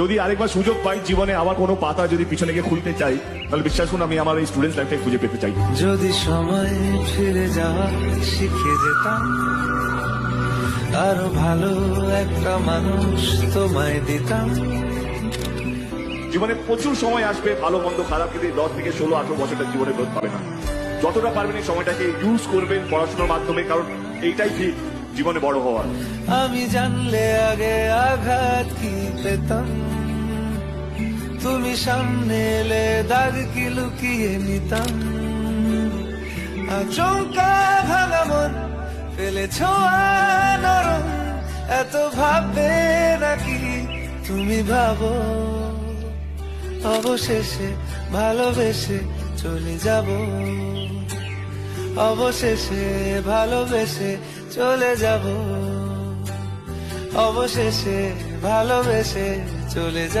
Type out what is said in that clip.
যদি আরেকবার সুযোগ পাই জীবনে আবার কোনো পাতা যদি পিছনে গিয়ে খুলতে চাই তাহলে বিশ্বাস করুন আমি আমার এই স্টুডেন্ট লাইফটাই খুঁজে পেতে চাই। যদি সময় ফিরে যাওয়া শিখে যেতাম আরও ভালো একটা মানুষ তোমায় দিতাম। জীবনে প্রচুর সময় আসবে ভালো মন্দ খারাপ কিন্তু দশ থেকে ষোলো আঠারো বছরটা জীবনে গ্রোথ পাবে না। যতটা পারবেন এই সময়টাকে ইউজ করবেন পড়াশোনার মাধ্যমে কারণ এইটাই ঠিক জীবনে বড় হওয়ার। আমি জানলে আগে আঘাত কি পেতাম? তুমি সামনে এলে দাগ কি লুকিয়ে নিতাম? আচমকা ভাঙা মন ফেলেছ নরম, এত ভাববে নাকি তুমি ভাবো? অবশেষে ভালোবেসে চলে যাব। অবশেষে ভালোবেসে চলে যাব। অবশেষে ভালোবেসে চলে যাব।